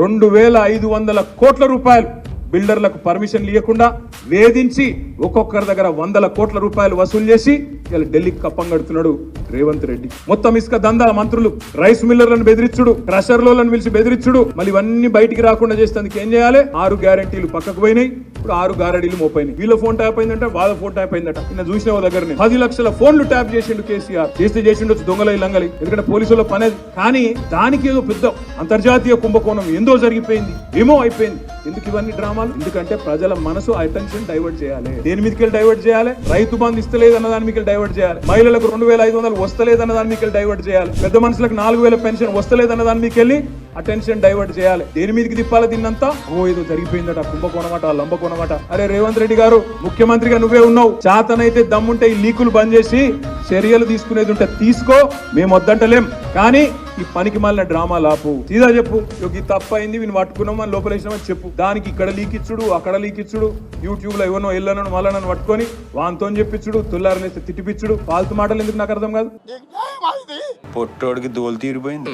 రెండు వేల ఐదు వందల కోట్ల రూపాయలు బిల్డర్లకు పర్మిషన్ ఇవ్వకుండా వేధించి ఒక్కొక్కరి దగ్గర వందల కోట్ల రూపాయలు వసూలు చేసి ఇలా ఢిల్లీకి కప్పంగడుతున్నాడు రేవంత్ రెడ్డి. మొత్తం ఇసుక దందాల మంత్రులు రైస్ మిల్లర్లను బెదిరించుడు క్రషర్లను పిలిచి బెదిరించుడు మళ్ళీ ఇవన్నీ బయటికి రాకుండా చేసేందుకు ఏం చేయాలి? ఆరు గ్యారెంటీలు పక్కకు పోయినాయి. ఇప్పుడు ఆరు గారడీలు మోపోయినాయి వీళ్ళ ఫోన్ ట్యాప్ అయిందంట వాళ్ళ ఫోన్ ట్యాప్ అయిందట. నిన్న చూసిన దగ్గరనే? పది లక్షల ఫోన్లు ట్యాప్ చేసిండు కేసీఆర్. చేస్తే చేసిండొచ్చు దొంగలై లంగలి. ఎందుకంటే పోలీసుల పని కానీ దానికి ఏదో పెద్ద అంతర్జాతీయ కుంభకోణం ఎందో జరిగిపోయింది. ఏమో అయిపోయింది. ఎందుకు ఇవన్నీ డ్రామాలు? ఎందుకంటే ప్రజల మనసు అటెన్షన్ డైవర్ట్ చేయాలి. దేని మీదకి డైవర్ట్ చేయాలి? రైతు బంధు ఇస్తలేదు అన్న దాని మీకు డైవర్ట్ చేయాలి. మహిళలకు రెండు వేల ఐదు వందలు వస్తలేదు అన్న దాని మీకు డైవర్ట్ చేయాలి. పెద్ద మనుషులకు నాలుగు వేల పెన్షన్ వస్తలేదు అన్న దాని మీకు వెళ్ళి అటెన్షన్ డైవర్ట్ చేయాలి. దేని మీదకి తిప్పాలి దీన్నంతా? ఓ ఏదో జరిగిపోయిందట. ఆ కుంభకోణమట ఆ లంబకోణమట. అరే రేవంత్ రెడ్డి గారు ముఖ్యమంత్రిగా నువ్వే ఉన్నావు. చాతనైతే దమ్ముంటే ఈ లీకులు బంద్ చేసి చర్యలు తీసుకునేది ఉంటే తీసుకో మేము వద్దంటలేం. కానీ ఈ పనికి మాలిన డ్రామా లాపు. సీదా చెప్పు. ఈ తప్పు అయింది వీని పట్టుకున్నాం అని లోపలేసినామని చెప్పు. దానికి ఇక్కడ లీక్ ఇచ్చుడు అక్కడ లీక్ ఇచ్చుడు. యూట్యూబ్లో ఎవరినో ఎల్లనో మళ్ళనో పట్టుకొని వాంతో చెప్పించుడు తుల్లారలేస్తే తిట్టిపిచ్చుడు. ఫాల్తు మాటలు ఎందుకు నాకు అర్థం కాదు? పొట్టోడికి దోలు తీరిపోయింది.